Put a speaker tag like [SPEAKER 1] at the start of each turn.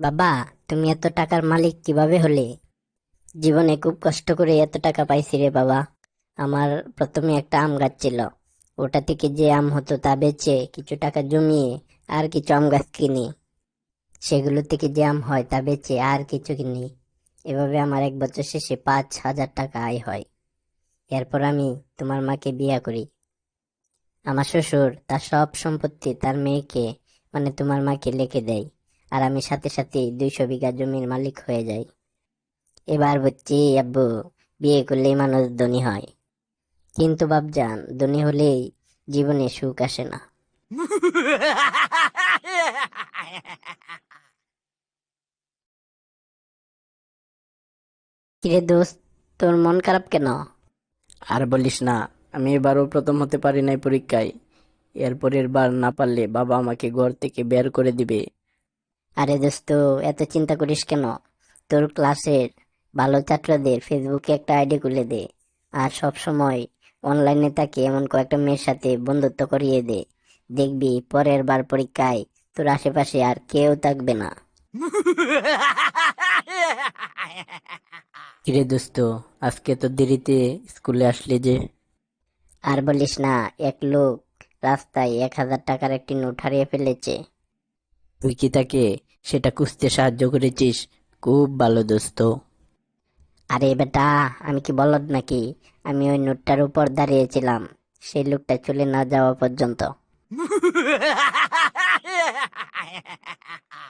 [SPEAKER 1] বাবা, তুমি এত টাকার মালিক কীভাবে হলে? জীবনে খুব কষ্ট করে এত টাকা পাইছি রে বাবা। আমার প্রথমে একটা আম গাছ ছিল। ওটা থেকে যে আম হতো তা বেচে কিছু টাকা জমিয়ে আর কিছু আম গাছ কিনি। সেগুলো থেকে যে আম হয় তা বেচে আর কিছু কিনি। এভাবে আমার এক বছর শেষে পাঁচ হাজার টাকা আয় হয়। এরপর আমি তোমার মাকে বিয়ে করি। আমার শ্বশুর তার সব সম্পত্তি তার মেয়েকে মানে তোমার মাকে লিখে দেয়। আর আমি সাথে সাথে দুইশো বিঘা জমির মালিক হয়ে যাই। এবার বুঝছি, আব্বু, বিয়ে করলেই মানুষ ধনী হয়। কিন্তু বাপজান, ধনী হলেই জীবনে সুখ আসে না। কিরে দোস্ত, তোর মন খারাপ কেন?
[SPEAKER 2] আর বলিস না, আমি এবারও প্রথম হতে পারি নাই পরীক্ষায়। এরপরের বার না পারলে বাবা আমাকে ঘর থেকে বের করে দিবে।
[SPEAKER 1] আরে দোস্ত এত চিন্তা করিস কেন? তোর ক্লাসের ভালো ছাত্রদের ফেসবুকে একটা আইডি খুলে দে। আর সব সময় অনলাইনে তাকে এমন কয়েকটা মেয়ের সাথে বন্ধুত্ব করিয়ে দে। দেখবি পরের বার পরীক্ষায় তোর আশেপাশে আর কেউ থাকবে না।
[SPEAKER 2] কিরে দোস্ত আজকে তো দেরিতে স্কুলে আসলে যে?
[SPEAKER 1] আর বলিস না এক লোক রাস্তায় এক হাজার টাকার একটি নোট হারিয়ে ফেলেছে।
[SPEAKER 2] তুই কি তাকে সেটা খুঁজতে সাহায্য করেছিস। খুব ভালো দোস্ত।
[SPEAKER 1] আরে বেটা আমি কি বলদ নাকি? আমি ওই নোটটার উপর দাঁড়িয়েছিলাম। সেই লোকটা চলে না যাওয়া পর্যন্ত।